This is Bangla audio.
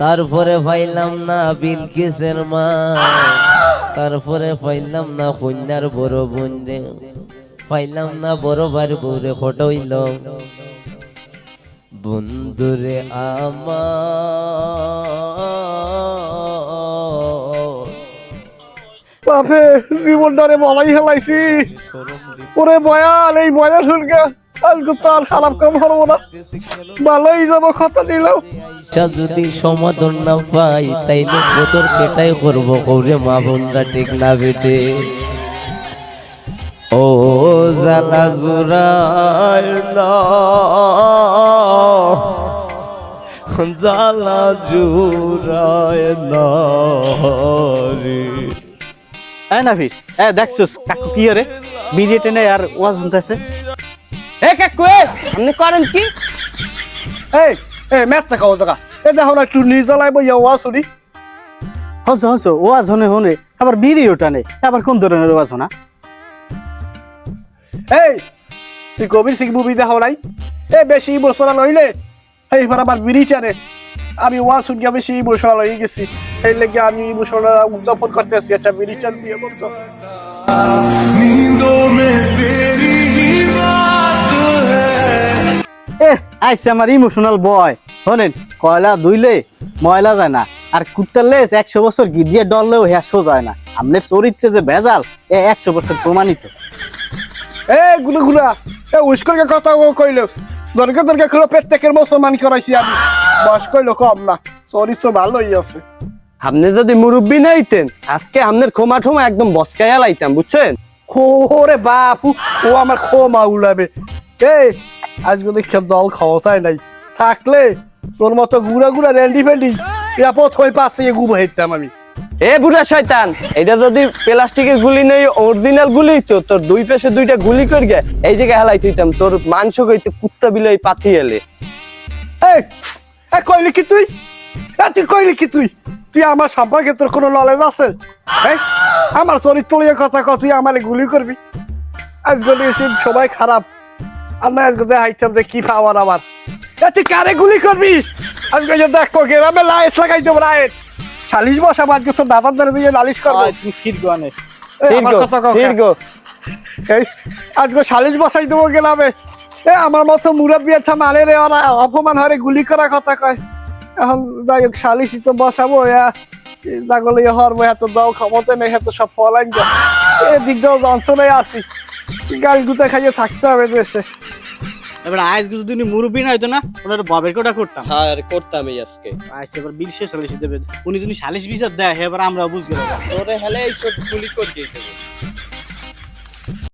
তারপরে পাইলাম না বিলকিসের মা। তারপরে পাইলাম না কন্যার বড় বোন রে। পাইলাম না বড় বার বউরে ফটোইল বন্ধুরে বাপে, জীবনটারে বলাই হেলাইছি। ওরে বয়াল, এই বয়াল শুনকে। আজকে তো আর খারাপ কাম করব না। ভালোই যাব কথা দিলাম। আইসা যদি সমাধান না পাই তাইলে বদর কেটাই করব কৌরে মা বোনরা ঠিক না বেটে? ও জালা জুরাই না। জালা জুরাই না নাফিস এ দেখছস কাকু কি রে? বিড়ি টেনে আর ওয়াজ শুনতেছে। এ কাকু এ আপনি করেন কি? এই এই ম্যাথ টাকা ও টাকা এ দেখো না একটু নিজলাই বইয়া ওয়া শুনি। হস হস ওয়াজ হনে হনে। আবার বিড়িও টানে আবার কোন ধরনের ওয়াজ হনা? এই তুই কবির সিং মুভি দেখাও নাই? এ বেশি ইমোশনাল হইলে এই এবার আবার বিড়ি টানে। আমি ওয়া শুনিয়া বেশি ইমোশনাল হয়ে গেছি। এই লেগে আমি ইমোশনাল উদযাপন করতে আসি একটা বিড়ি টান দিয়ে বলতো আইসে আমার ইমোশনাল বয় হনেন কয়লা দুইলে ময়লা যায় না। আর কুত্তার লেস একশো বছর গিদিয়ে ডললেও হ্যাঁ যায় না। আপনার চরিত্রে যে ভেজাল এ একশো বছর প্রমাণিত। এ গুলো গুলা এ উস্করকে কথা কইলো। দরকার দরকার খুলো প্রত্যেকের মুসলমান করাইছি আমি। বয়স কইলো কম না চরিত্র ভালোই আছে। আপনি যদি মুরব্বী নাইতেন আজকে আপনার ক্ষমা ঠোমা একদম বসকাইয়া লাইতাম বুঝছেন? ওরে বাপু ও আমার ক্ষমা উড়াবে এই আজকে দেখে দল চাই নাই। থাকলে তোর মতো গুড়া গুড়া রেন্ডি ফেন্ডি ইয়া প্রথমে পাশে গুব হেঁটতাম আমি। এ বুড়া শয়তান এটা যদি প্লাস্টিকের গুলি নেই অরিজিনাল গুলি তো তোর দুই পাশে দুইটা গুলি করে গে এই জায়গায় হেলাই তুইতাম তোর মাংস কইতে কুত্তা বিলাই পাথি এলে। এ কইলি কি তুই? তুই কইলি কি তুই? তুই আমার সম্পর্কে তোর কোনো নলেজ আছে? আমার চরিত্র কথা তুই আমারে গুলি করবি। আজকে এসে সবাই খারাপ। না আজকে হাইতাম যে কি পাওয়ার আমার। তুই কারে গুলি করবি? আজকে যে দেখ গ্রামে লাইট লাগাই দেবো লাইট। চালিশ বসা আজকে তোর দাদার দ্বারা দিয়ে নালিশ করব। আমার আজকে সালিশ বসাই দেবো গেলামে এ আমার মতো মুরব্বী আছে মানে রে ওরা অপমান হরে গুলি করার কথা কয়। এখন যাই হোক সালিশই তো বসাবো জাগলে হরবো এত দাও ক্ষমতা নেই এত সব ফলাইন এদিক দিয়েও যন্ত্রণায় আসি গাল গুতে খাইয়ে থাকতে হবে দেশে। এবার আইস যদি উনি মুরব্বী না হইতো না ওনার বাবের কোটা করতাম। হ্যাঁ করতাম এই আজকে। আইসে এবার বিল শেষ সালিশ দেবে। উনি যদি সালিশ বিচার দেয় এবার আমরা বুঝলাম ওরে হেলে এই ছোট গুলি করে দিয়ে